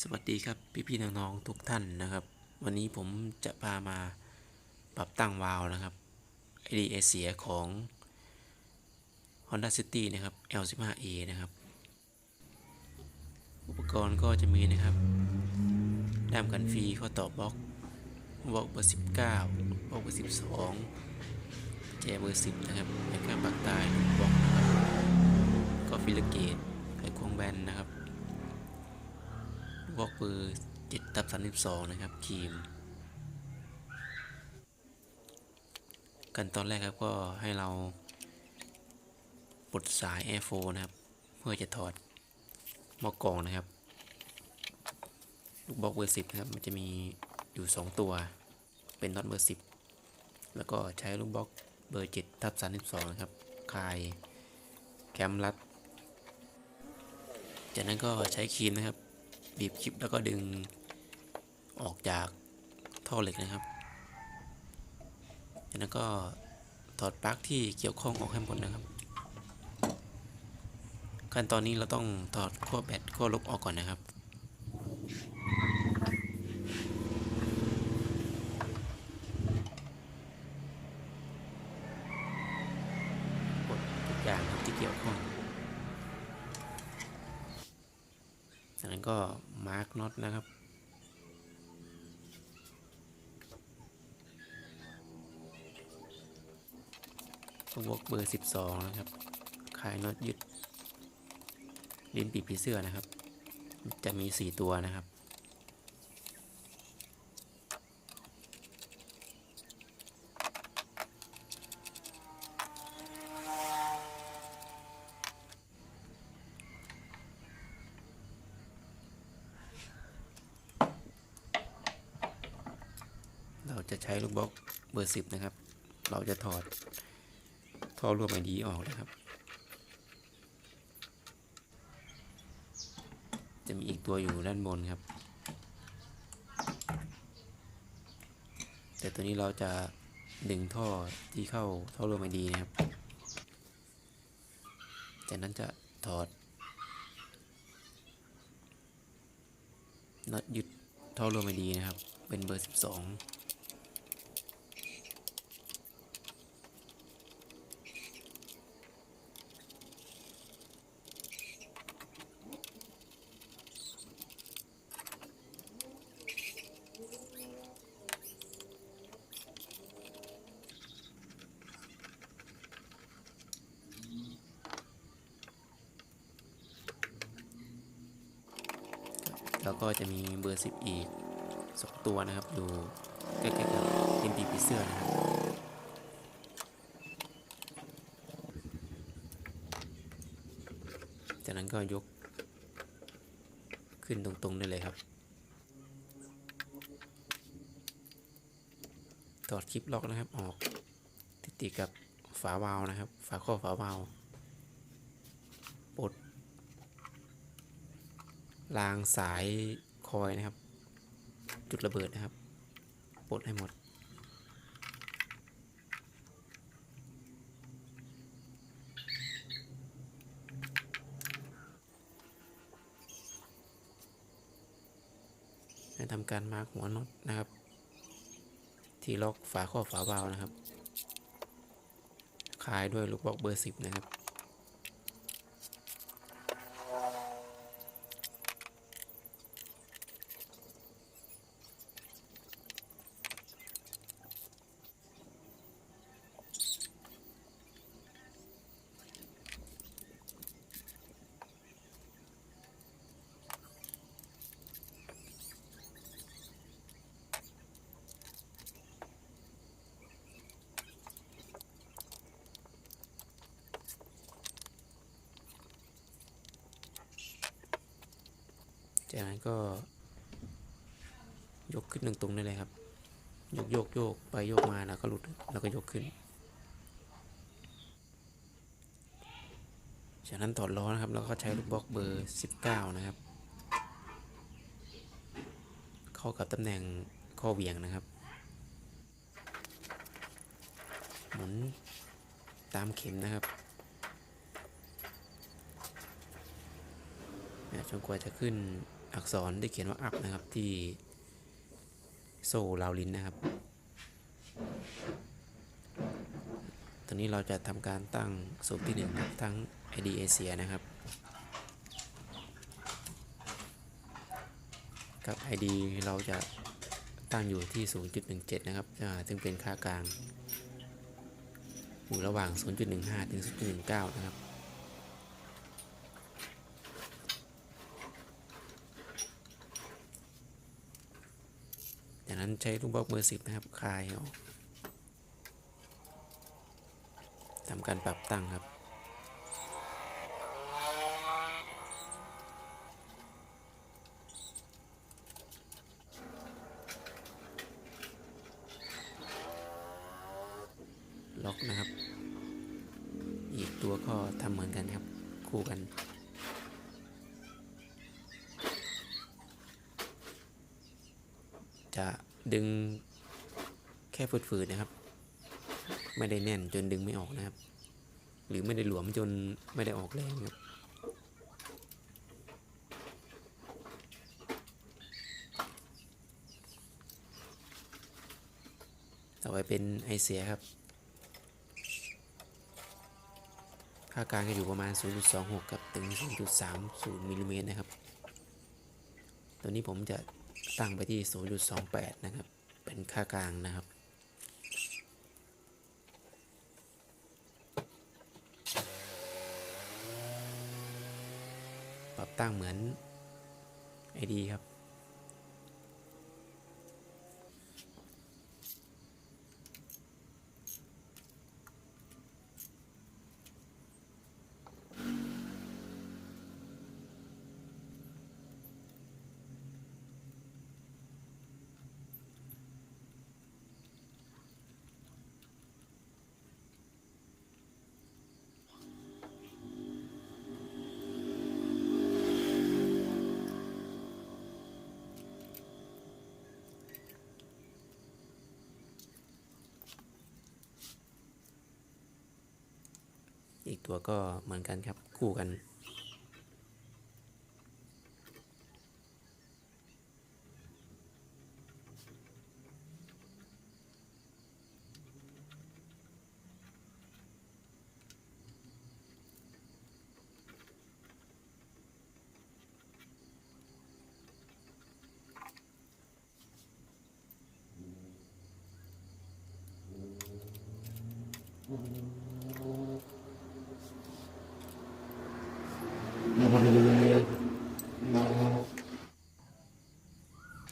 สวัสดีครับพี่ๆน้องๆทุกท่านนะครับ วันนี้ผมจะพามาปรับตั้งวาล์วนะครับไอดีไอเสียของ Honda City นะครับ L15A นะครับ อุปกรณ์ก็จะมีนะครับด้ามกันฟรีข้อต่อบล็อกบล็อกเบอร์ 19บล็อกเบอร์ 12 แจเบอร์ 10 นะครับแล้วก็ปากต้หนึ่งบล็อกนะครับก็ฟิลเกตไขควงแบนนะครับ อกเบอร์7ทับ32 นะครับครีม กันตอนแรกครับก็ให้เราปลดสาย Air 4นะครับ เพื่อจะถอดหม้อกรองนะครับ ลูกบล็อกเบอร์10นะครับ มันจะมีอยู่ 2 ตัว เป็นน็อตเบอร์10 แล้วก็ใช้ลูกบล็อกเบอร์7ทับ32 นะครับคลายแคมรัดจากนั้นก็ใช้ครีมนะครับ บีบคลิปแล้วก็ดึงออกจากท่อเหล็กนะครับจากนั้นก็ถอดปลั๊กที่เกี่ยวข้องออกให้หมดนะครับ ขั้นตอนนี้เราต้องถอดขั้วแบตขั้วลบออกก่อนนะครับ กดทุกอย่างครับที่เกี่ยวข้อง จาก นั้นก็มาร์กน็อตนะครับตัววกเบอร์ 12 นะครับ คลายน็อตยึดลิ้นปีกผีเสื้อนะครับ จะมี 4 ตัวนะครับ ใช้ลูกบล็อกเบอร์10นะครับ เราจะถอดท่อร่วมไอดีออกนะครับ จะมีอีกตัวอยู่ด้านบนครับ แต่ตัวนี้เราจะดึงท่อที่เข้าท่อร่วมไอดีนะครับ จากนั้นจะถอดน็อตยึดท่อร่วมไอดีนะครับ เป็นเบอร์ 12 แล้วก็จะมีเบอร์ 10 อีก2ตัวนะครับ อยู่ใกล้ๆกับเอ็มปีผีเสื้อนะครับจากนั้นก็ยกขึ้นตรงๆได้เลยครับถอดคลิปล็อกนะครับออกติดติดกับฝาวาล์วนะครับ ฝาข้อฝาวาล์วปลด รางสายคอยนะครับ จุดระเบิดนะครับปลดให้หมด ให้ทำการมาร์กหัวน็อตนะครับ ที่ล็อกฝาข้อฝาวาวนะครับ คลายด้วยลูกบล็อกเบอร์สิบนะครับ จากนั้นก็ยกขึ้นตรงๆได้เลยครับ ยกโยกโยกไปโยกมาแล้วก็หลุดแล้วก็ยกขึ้น จากนั้นถอดล้อนะครับ แล้วก็ใช้ลูกบล็อกเบอร์ 19 นะครับ เข้ากับตำแหน่งข้อเหวี่ยงนะครับ หมุนตามเข็มนะครับจนกว่าจะขึ้น อักษรที่เขียนว่าอัพนะครับที่โซ่ราวลินนะครับ ตอนนี้เราจะทำการตั้งสูบที่หนึ่งครับทั้ง ID เอเชียนะครับ กับ ID เราจะตั้งอยู่ที่ 0.17 นะครับซึ่งเป็นค่ากลางอยู่ระหว่าง 0.15 ถึง 0.19 นะครับ จากนั้นใช้ลูกบล็อกเบอร์10นะครับคลายออกทำการปรับตั้งครับ ล็อกนะครับ อีกตัวก็ทำเหมือนกันครับ คู่กัน จะดึงแค่ฝืดๆนะครับ ไม่ได้แน่นจนดึงไม่ออกนะครับ หรือไม่ได้หลวมจนไม่ได้ออกแรงครับต่อไปเป็นไอเสียครับ ค่ากลางจะอยู่ประมาณ 0.26 กับถึง 0.30มิลลิเมตรนะครับ ตัวนี้ผมจะ ตั้งไปที่ 0.28 นะครับ เป็นค่ากลางนะครับ ปรับตั้งเหมือน ID ครับ อีกตัวก็เหมือนกันครับคู่กัน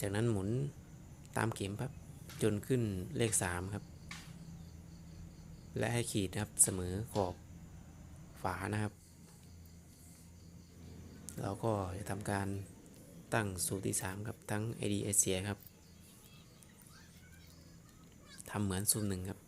จากนั้นหมุนตามเข็มครับจนขึ้นเลข3ครับ และให้ขีดนะครับเสมอขอบฝานะครับ เราก็จะทำการตั้งสูตรที่3ครับทั้ง ID เอเชียครับทำเหมือนสูตรหนึ่งครับ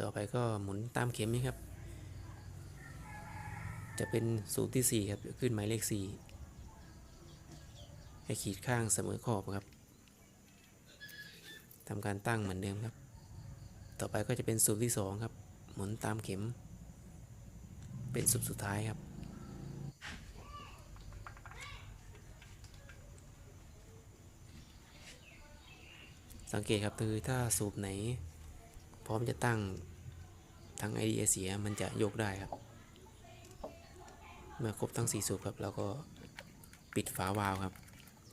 ต่อไปก็หมุนตามเข็มนี้ครับ จะเป็นสูตรที่ 4 ครับจะขึ้นหมายเลข 4 ให้ขีดข้างเสมอขอบครับทำการตั้งเหมือนเดิมครับ ต่อไปก็จะเป็นสูตรที่ 2 ครับ หมุนตามเข็ม เป็นสูตรสุดท้ายครับสังเกตครับคือถ้าสูบไหน ร้อมจะตั้งทั้ง ID เสียมันจะโยกได้ครับ เมื่อครบทั้ง 4 สูบครับเราก็ปิดฝาวาล์วครับ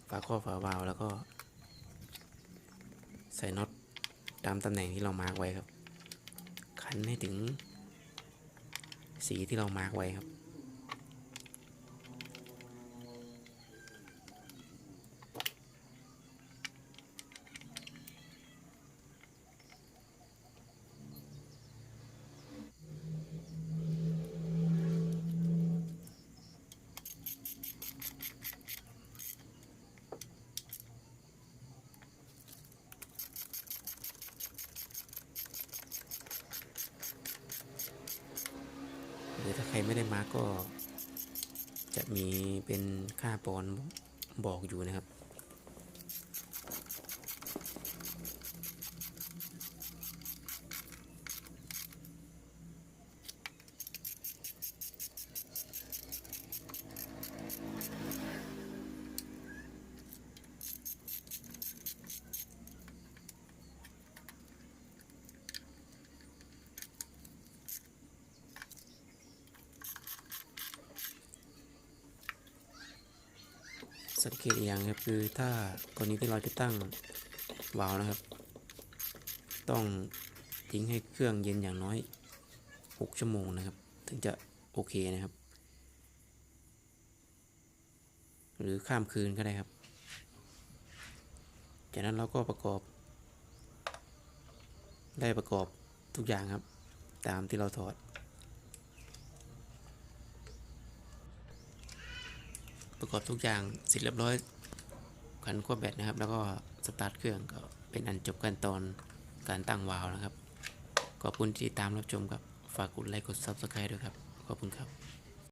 ฝาครอบฝาวาล์วแล้วก็ ใส่น็อตตามตำแหน่งที่เรามาร์กไว้ครับ ขันให้ถึงสีที่เรามาร์กไว้ครับ รือถ้าใครไม่ได้มาร์กก็จะมีเป็นค่าปอนบอกอยู่นะครับ สังเกตอีกอย่างครับคือถ้ากรณีที่เราจะตั้งวาล์วนะครับ ต้องทิ้งให้เครื่องเย็นอย่างน้อย 6 ชั่วโมงนะครับ ถึงจะโอเคนะครับ หรือข้ามคืนก็ได้ครับ จากนั้นเราก็ประกอบ ได้ประกอบทุกอย่างครับ ตามที่เราถอด ประกอบทุกอย่างเสร็จเรียบร้อยขันขั้วแบตนะครับ แล้วก็สตาร์ทเครื่องก็เป็นอันจบขั้นตอนการตั้งวาล์วนะครับขอบคุณที่ติดตามรับชมครับฝากกดไลค์กด Subscribe ด้วยครับขอบคุณครับ